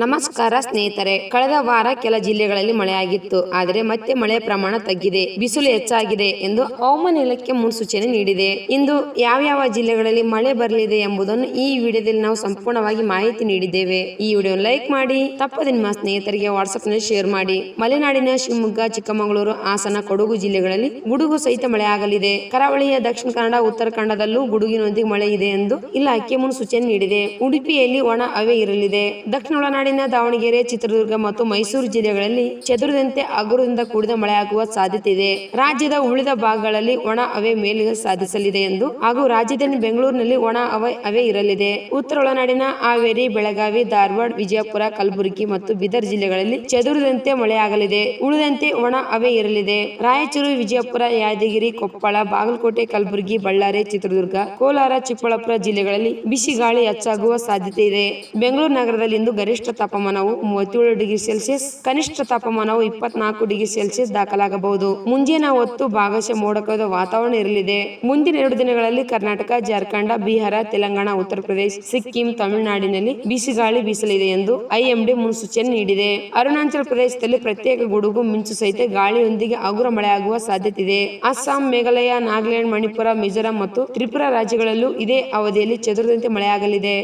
ನಮಸ್ಕಾರ ಸ್ನೇಹಿತರೆ, ಕಳೆದ ವಾರ ಕೆಲ ಜಿಲ್ಲೆಗಳಲ್ಲಿ ಮಳೆಯಾಗಿತ್ತು. ಆದರೆ ಮತ್ತೆ ಮಳೆ ಪ್ರಮಾಣ ತಗ್ಗಿದೆ, ಬಿಸಿಲು ಹೆಚ್ಚಾಗಿದೆ ಎಂದು ಹವಾಮಾನ ಇಲಾಖೆ ಮುನ್ಸೂಚನೆ ನೀಡಿದೆ. ಇಂದು ಯಾವ್ಯಾವ ಜಿಲ್ಲೆಗಳಲ್ಲಿ ಮಳೆ ಬರಲಿದೆ ಎಂಬುದನ್ನು ಈ ವಿಡಿಯೋದಲ್ಲಿ ನಾವು ಸಂಪೂರ್ಣವಾಗಿ ಮಾಹಿತಿ ನೀಡಿದ್ದೇವೆ. ಈ ವಿಡಿಯೋ ಲೈಕ್ ಮಾಡಿ, ತಪ್ಪದೆ ನಿಮ್ಮ ಸ್ನೇಹಿತರಿಗೆ ವಾಟ್ಸ್ಆಪ್ನಲ್ಲಿ ಶೇರ್ ಮಾಡಿ. ಮಲೆನಾಡಿನ ಶಿವಮೊಗ್ಗ, ಚಿಕ್ಕಮಗಳೂರು, ಹಾಸನ, ಕೊಡಗು ಜಿಲ್ಲೆಗಳಲ್ಲಿ ಗುಡುಗು ಸಹಿತ ಮಳೆಯಾಗಲಿದೆ. ಕರಾವಳಿಯ ದಕ್ಷಿಣ ಕನ್ನಡ, ಉತ್ತರ ಕನ್ನಡದಲ್ಲೂ ಗುಡುಗಿನೊಂದಿಗೆ ಮಳೆ ಇದೆ ಎಂದು ಇಲಾಖೆ ಮುನ್ಸೂಚನೆ ನೀಡಿದೆ. ಉಡುಪಿಯಲ್ಲಿ ಒಣ ಹವೆ ಇರಲಿದೆ. ದಕ್ಷಿಣ ಒಳನಾಡಿನ ದಾವಣಗೆರೆ, ಚಿತ್ರದುರ್ಗ ಮತ್ತು ಮೈಸೂರು ಜಿಲ್ಲೆಗಳಲ್ಲಿ ಚದುರದಂತೆ ಅಗುರದಿಂದ ಕೂಡಿದ ಮಳೆಯಾಗುವ ಸಾಧ್ಯತೆ ಇದೆ ರಾಜ್ಯದ ಉಳಿದ ಭಾಗಗಳಲ್ಲಿ ಒಣ ಹವೆ ಮೇಲಿಗೆ ಸಾಧಿಸಲಿದೆ ಎಂದು ಹಾಗೂ ರಾಜ್ಯದಲ್ಲಿ ಬೆಂಗಳೂರಿನಲ್ಲಿ ಒಣ ಹವೆ ಹವೆ ಇರಲಿದೆ. ಉತ್ತರ ಒಳನಾಡಿನ ಹಾವೇರಿ, ಬೆಳಗಾವಿ, ಧಾರವಾಡ, ವಿಜಯಪುರ, ಕಲಬುರಗಿ ಮತ್ತು ಬೀದರ್ ಜಿಲ್ಲೆಗಳಲ್ಲಿ ಚದುರದಂತೆ ಮಳೆಯಾಗಲಿದೆ. ಉಳಿದಂತೆ ಒಣ ಹವೆ ಇರಲಿದೆ. ರಾಯಚೂರು, ವಿಜಯಪುರ, ಯಾದಗಿರಿ, ಕೊಪ್ಪಳ, ಬಾಗಲಕೋಟೆ, ಕಲಬುರಗಿ, ಬಳ್ಳಾರಿ, ಚಿತ್ರದುರ್ಗ, ಕೋಲಾರ, ಚಿಕ್ಕಬಳ್ಳಾಪುರ ಜಿಲ್ಲೆಗಳಲ್ಲಿ ಬಿಸಿ ಗಾಳಿ ಹೆಚ್ಚಾಗುವ ಸಾಧ್ಯತೆ ಇದೆ ಬೆಂಗಳೂರು ನಗರದಲ್ಲಿ ಇಂದು ಗರಿಷ್ಠ ತಾಪಮಾನವು ಮೂವತ್ತೇಳು ಡಿಗ್ರಿ ಸೆಲ್ಸಿಯಸ್, ಕನಿಷ್ಠ ತಾಪಮಾನವು ಇಪ್ಪತ್ನಾಲ್ಕು ಡಿಗ್ರಿ ಸೆಲ್ಸಿಯಸ್ ದಾಖಲಾಗಬಹುದು. ಮುಂಜಾನೆ ಹೊತ್ತು ಭಾಗಶಃ ಮೋಡಕದ ವಾತಾವರಣ ಇರಲಿದೆ. ಮುಂದಿನ ಎರಡು ದಿನಗಳಲ್ಲಿ ಕರ್ನಾಟಕ, ಜಾರ್ಖಂಡ, ಬಿಹಾರ, ತೆಲಂಗಾಣ, ಉತ್ತರ ಪ್ರದೇಶ, ಸಿಕ್ಕಿಂ, ತಮಿಳುನಾಡಿನಲ್ಲಿ ಬಿಸಿಗಾಳಿ ಬೀಸಲಿದೆ ಎಂದು ಐಎಂಡಿ ಮುನ್ಸೂಚನೆ ನೀಡಿದೆ. ಅರುಣಾಚಲ ಪ್ರದೇಶದಲ್ಲಿ ಪ್ರತ್ಯೇಕ ಗುಡುಗು, ಮಿಂಚು ಸಹಿತ ಗಾಳಿಯೊಂದಿಗೆ ಹಗುರ ಮಳೆಯಾಗುವ ಸಾಧ್ಯತೆ ಇದೆ ಅಸ್ಸಾಂ, ಮೇಘಾಲಯ, ನಾಗಾಲ್ಯಾಂಡ್, ಮಣಿಪುರ, ಮಿಜೋರಾಂ ಮತ್ತು ತ್ರಿಪುರಾ ರಾಜ್ಯಗಳಲ್ಲೂ ಇದೇ ಅವಧಿಯಲ್ಲಿ ಚದುರದಂತೆ ಮಳೆಯಾಗಲಿದೆ.